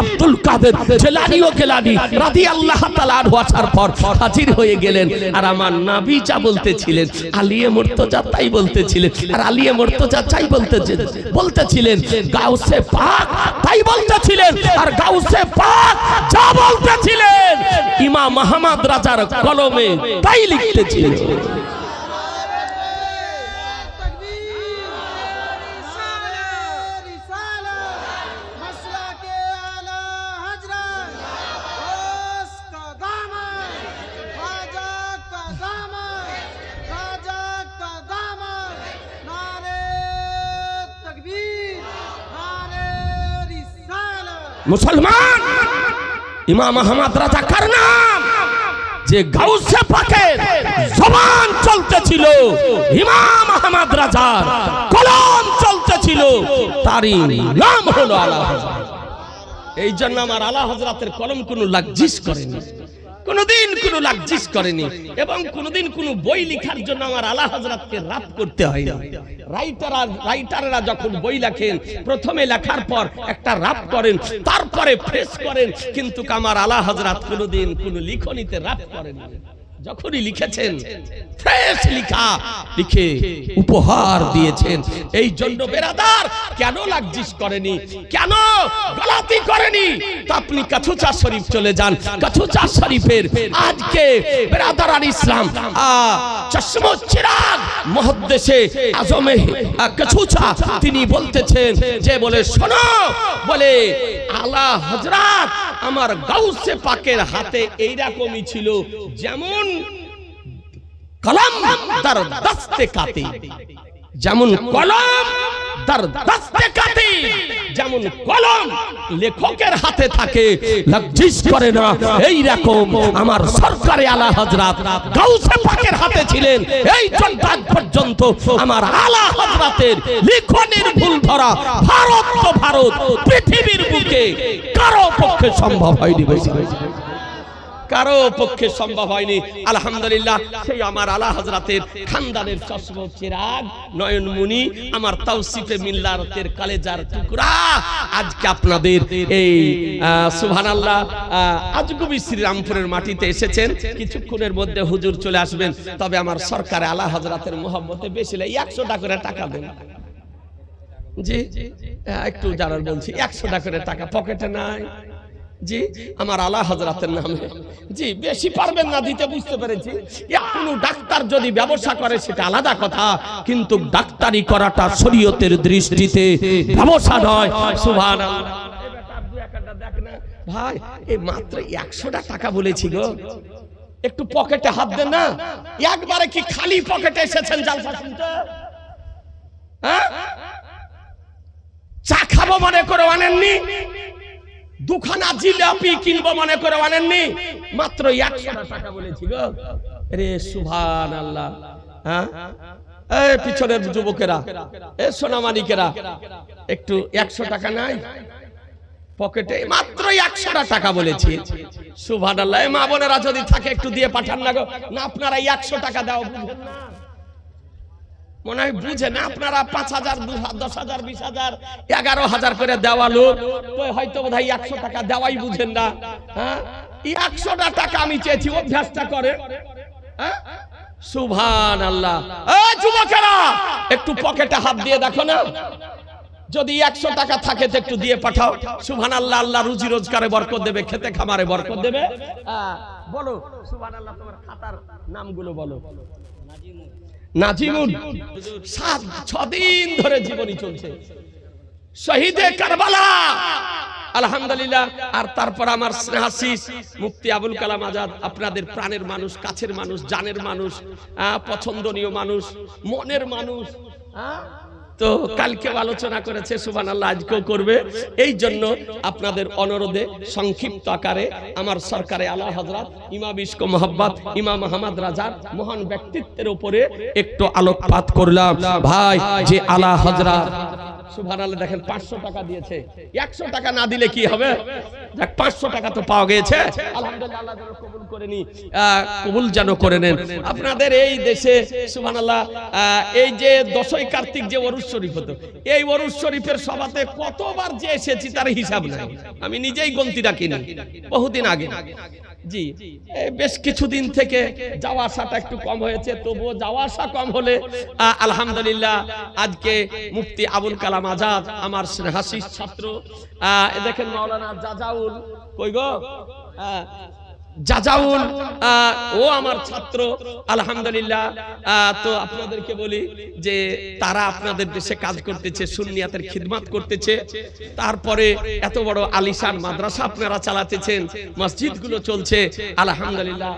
আব্দুল কাদের আসার পর হাজির হয়ে গেলেন। আর আমার নবী যা বলতেছিলেন, আলিয়ে মুর্তজা তাই বলতেছিলেন, আর আলিয়ে মুর্তজা চাই বলতেছিলেন বলতেছিলেন, গাউসে পাক তাই বলতেছিলেন, আর গাউসে পাক যা বলতেছিলেন। ইমাম রাজার কলমে তাই লিখতেছিলেন। মুসলমান? ইমাম আহমদ রাজা কার নাম? যে গাউসে পাকের জবান চলতেছিল, ইমাম আহমদ রাজার কলম চলতেছিল, তারই নাম হলো আলা এই জন্য আমার আলা হযরতের কলম কোনো লাগজিস করেনি। কোনদিন কোনো লাগজিস করেনি এবং কোনোদিন কোনো বই লেখার জন্য আমার আলা হজরতকে রাত করতে হয় না রাইটাররা রাইটাররা যখন বই লেখেন, প্রথমে লেখার পর একটা রাপ করেন, তারপরে ফ্রেশ করেন, কিন্তু আমার আলা হজরত কোনোদিন কোনো লিখনিতে রাপ করেন না। যখনই লিখেছেন ফ্রেশ লিখা লিখে উপহার দিয়েছেন। এই জন্য বেরাদার কেন লাগজিস করেনি? কেন গলাতি করেনি? তা আপনি কাছুচা শরীফ চলে যান। কাছুচা শরীফের আজকে বেরাদার আর ইসলাম। চশমো চিরাগ মহাদ্দেশে আজমে কাছুচা তিনি বলতেছেন যে বলে শোনো। বলে আলা হজরত আমার গাউসে পাকের হাতে এইরকমই ছিল, যেমন কলম তার দস্তে কাতে যেমন কলম তার দস্তে কাতে যেমন কলম লেখকের হাতে থাকে করে না। এই রকম আমার সরকারে আলা হযরত গাউসে পাকের হাতে ছিলেন। এই জন্য আজ পর্যন্ত আমার আলা হযরতের লিখনের ভুল ধরা ভারত তো ভারত, পৃথিবীর বুকে কারও পক্ষে সম্ভব হয়নি বেশি। কারও পক্ষে সম্ভব হয়নি। আলহামদুলিল্লাহ, সেই আমার আলা হজরতের খানদানের চশম, চিরাগ নয়নমুনি আমার তাওসিফে মিল্লারতের কালেজার টুকরা। আজকে আপনাদের এই সুবহান আল্লাহ আজগুবি শ্রীরামপুরের মাটিতে এসেছেন। কিছুক্ষণের মধ্যে হুজুর চলে আসবেন। তবে আমার সরকারে আলা হজরতের মোহাম্মতে বেশি একশো টাকা করে টাকা দেন। জি একটু জানার বলছি একশো টাকা করে টাকা পকেটে নাই। জি, আমার আলা হজরতের নামে। জি, বেশি পারবেন না দিতে, বুঝতে পেরেছি। কোন ডাক্তার যদি ব্যবসা করে, সেটা আলাদা কথা। কিন্তু ডাক্তারি করাটা শরীয়তের দৃষ্টিতে ব্যবসা নয়। সুভান ভাই এই মাত্র একশোটা টাকা বলেছি গো। একটু পকেটে হাত দেন না। একবারে কি খালি পকেটে এসেছেন জালসা শুনতে হ্যাঁ? চা খাব মনে করে আনেননি? দুখানা জিলাপি কিনবো মনে করে আনেননি? মাত্র একশো টাকা বলেছি গো। রে সুভান আল্লাহ হ্যাঁ? এই পিছনের যুবকেরা, এ সোনামানিকেরা একটু একশো টাকা নাই? পকেটে মাত্র একশোটা টাকা বলেছি। সুভান আল্লাহ মা বোনেরা যদি থাকে একটু দিয়ে পাঠান না গো। না, আপনারা একশো টাকা দাও, বুঝেন না। মনে হয় বুঝে আপনারা পাঁচ হাজার দশ হাজার, বিশ হাজার, এগারো হাজার করে দেওয়া লোক হয়তো বোধ হয় একশো টাকা দেওয়াই বুঝেন না হ্যাঁ? একশোটা টাকা আমি চেয়েছি, অভ্যাসটা করে। হ্যাঁ? সুভান আল্লাহ যুবকেরা, একটু পকেটে হাত দিয়ে দেখো না। যদি একশো টাকা থাকে তো একটু দিয়ে পাঠাও। সুভান আল্লাহ আল্লাহ রুজি রোজগারে বরকত দেবে, খেতে খামারে বরকত দেবে। বলো সুভান আল্লাহ তোমার খাতার নামগুলো বলো। নাজিমুন সাত ছদিন ধরে জীবনী চলছে। শহীদে কারবালা আলহামদুলিল্লাহ। আর তারপর আমার স্নেহাশিস মুক্তি আবুল কালাম আজাদ আপনাদের প্রাণের মানুষ কাছের মানুষ জানের মানুষ পছন্দনীয় মানুষ মনের মানুষ আহ, তো কালকেও আলোচনা করেছে সুবান আল্লাহ আজকেও করবে। এই জন্য আপনাদের অনুরোধে সংক্ষিপ্ত আকারে আমার সরকারে আলা হজরত ইমাম ইস্ক মোহাম্মদ ইমাম আহমদ রাজার মহান ব্যক্তিত্বের উপরে একটু আলোকপাত করলাম। ভাই, যে আলা হজরত কবুল যেন করে নেন। আপনাদের এই দেশে সুবহানাল্লাহ আহ, এই যে দশই কার্তিক যে ওরুস শরীফ হতো এই ওরুস শরীফের সভাতে কতবার যে এসেছি তার হিসাব নাই। আমি নিজেই গন্তি রাখিনি বহুদিন আগে। জি বেশ কিছুদিন থেকে যাওয়া আসাটা একটু কম হয়েছে তবুও যাওয়া আসা কম হলে আলহামদুলিল্লাহ আজকে মুফতি আবুল কালাম আজাদ আমার হাসির ছাত্র। দেখেন মাওলানা জাজাউল কই গো? আহ, জাজাউল আহ, ও আমার ছাত্র আলহামদুলিল্লাহ তো আপনাদেরকে বলি যে তারা আপনাদের দেশে কাজ করতেছে সুন্নিয়াতের খিদমাত করতেছে তারপরে এত বড় আলিশান মাদ্রাসা আপনারা চালাতেছেন মসজিদগুলো চলছে আলহামদুলিল্লাহ?